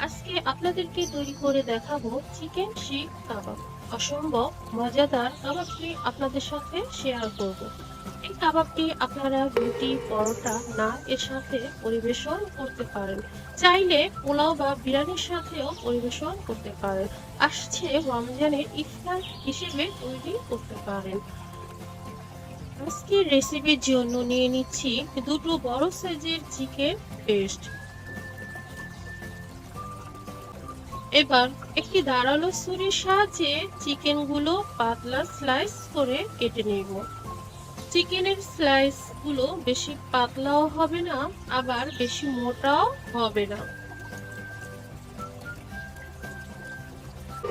আজকে আপনাদেরকে তৈরি করে দেখাবো চিকেন শিক কাবাব। অসম্ভব, মজাদার কাবাবটি আপনাদের সাথে শেয়ার করব। এই কাবাবটি আপনারা রুটি, পরোটা না এর সাথে পরিবেশন করতে পারেন। চাইলে পোলাও বা বিরিয়ানির সাথেও পরিবেশন করতে পারেন। আসছে রমজানের ইফতার হিসেবে তৈরি করতে পারেন। আজকের রেসিপির জন্য নিয়ে নিচ্ছি দুটো বড় সাইজের চিকেন পেস্ট এবার একটি ধারালো ছুরির সাহায্যে চিকেনগুলো পাতলা স্লাইস করে কেটে নেব। চিকেনের স্লাইসগুলো বেশি পাতলাও হবে না, আবার বেশি মোটাও হবে না।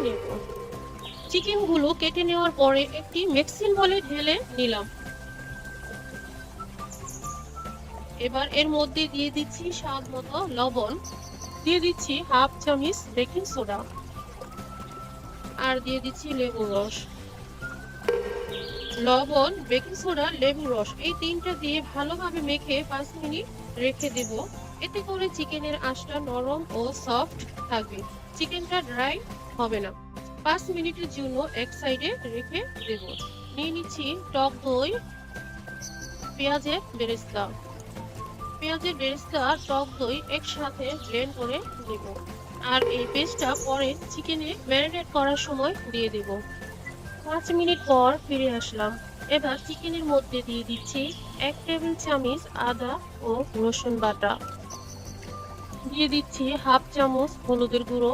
নেব। চিকেনগুলো কেটে নেওয়ার পরে একটি মিক্সিং বলে ঢেলে নিলাম। এবার এর মধ্যে দিয়ে দিচ্ছি স্বাদ মতো লবণ। দিয়ে দিচ্ছি হাফ চামচ বেকিং সোডা। আর দিয়ে দিচ্ছি লেবু রস। লবণ, বেকিং সোডা, লেবু রস এই তিনটা দিয়ে ভালোভাবে মেখে পাঁচ মিনিট রেখে দেব। এতে করে চিকেনের আঁশটা নরম ও সফট থাকবে। চিকেনটা ড্রাই হবে না। পাঁচ মিনিটের জন্য এক সাইডে রেখে দেব। নিয়ে নিচ্ছি টক দই, পেঁয়াজের বেরেস্তা। পেঁয়াজের বেরেস্তা টক দই একসাথে ব্লেন্ড করে দেব আর এই পেস্টটা পরে চিকেনে ম্যারিনেট করার সময় দিয়ে দেব। পাঁচ মিনিট পর ফিরে আসলাম। এবার চিকেনের মধ্যে দিয়ে দিচ্ছি এক টেবিল চামচ আদা ও রসুন বাটা। দিয়ে দিচ্ছি হাফ চামচ হলুদের গুঁড়ো,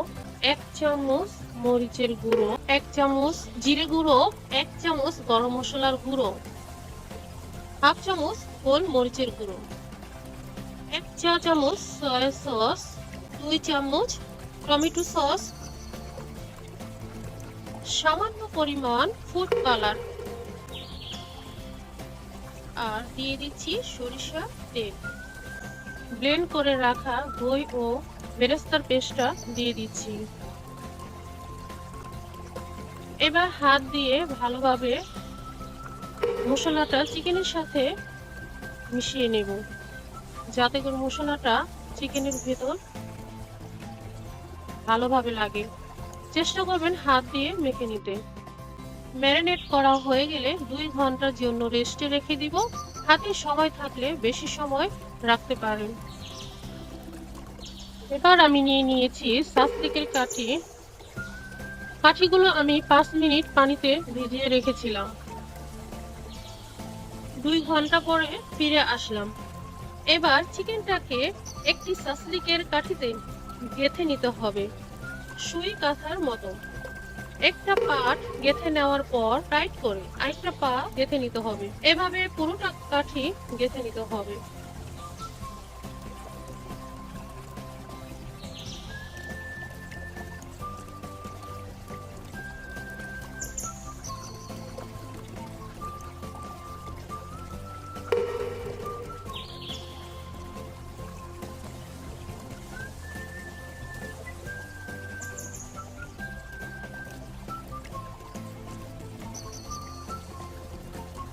এক চামচ মরিচের গুঁড়ো, এক চামচ জিরে গুঁড়ো, এক চামচ গরম মশলার গুঁড়ো, হাফ চামচ গোল মরিচের গুঁড়ো। চা চামচ, সয়া সস, দুই চামচ টমেটো সস, সামান্য পরিমাণ ফুড কালার। আর দিয়ে দিচ্ছি সরিষা তেল। ব্লেন্ড করে রাখা দই ও বেরেস্তার পেস্টটা দিয়ে দিচ্ছি। এবার হাত দিয়ে ভালোভাবে মশলাটা চিকেনের সাথে মিশিয়ে নেব। যাতে করে মশলাটা চিকেনের ভেতর ভালোভাবে লাগে। চেষ্টা করবেন হাত দিয়ে মেখে নিতে। ম্যারিনেট করা হয়ে গেলে দুই ঘণ্টার জন্য রেস্টে রেখে দিব। হাতে সময় থাকলে বেশি সময় রাখতে পারেন। এবার আমি নিয়ে নিয়েছি সাস্তিকের কাঠি। কাঠিগুলো আমি পাঁচ মিনিট পানিতে ভিজিয়ে রেখেছিলাম। দুই ঘণ্টা পরে ফিরে আসলাম। এবার চিকেনটাকে একটি সাসলিকের কাঠিতে গেথে নিতে হবে, সুই কাঁথার মতো। একটা পাট গেথে নেওয়ার পর টাইট করে আরেকটা পা গেথে নিতে হবে। এভাবে পুরোটা কাঠি গেথে নিতে হবে।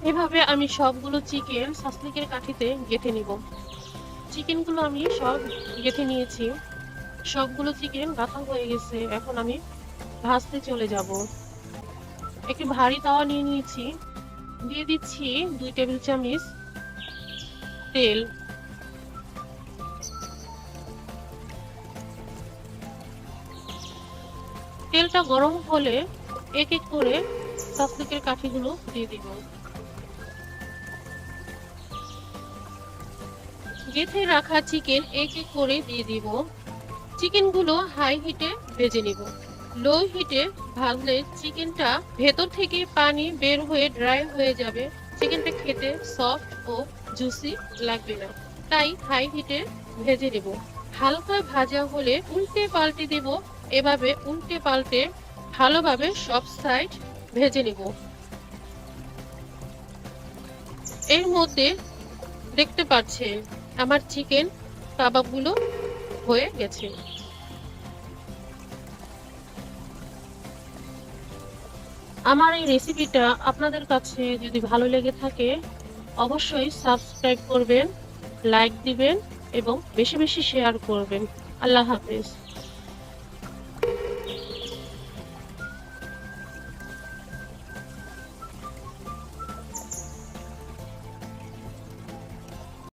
এভাবে আমি সবগুলো চিকেন সাসলিকের কাঠিতে গেঁথে নিব। চিকেনগুলো আমি সব গেঁথে নিয়েছি। সবগুলো চিকেন গাঁথা হয়ে গেছে। এখন আমি ভাজতে চলে যাব। একটি ভারী তাওয়া নিয়ে নিয়েছি। দিয়ে দিচ্ছি দুই টেবিল চামচ তেল। তেলটা গরম হলে এক এক করে সাসলিকের কাঠিগুলো দিয়ে দিব। গেথে রাখা চিকেন এক এক করে দিয়ে দিব। চিকেনগুলো হাই হিটে ভেজে নিব। লো হিটে ভাজলে চিকেনটা ভেতর থেকে পানি বের হয়ে ড্রাই হয়ে যাবে। চিকেনটা খেতে সফট ও জুসি লাগবে না। তাই হাই হিটে ভেজে নেব। হালকা ভাজা হলে উল্টে পাল্টে দেব। এভাবে উল্টে পাল্টে ভালোভাবে সব সাইড ভেজে নেব। এর মধ্যে দেখতে পাচ্ছেন আমার চিকেন কাবাবগুলো হয়ে গেছে। আমার এই রেসিপিটা আপনাদের কাছে যদি ভালো লেগে থাকে, অবশ্যই সাবস্ক্রাইব করবেন, লাইক দিবেন এবং বেশি বেশি শেয়ার করবেন। আল্লাহ হাফেজ।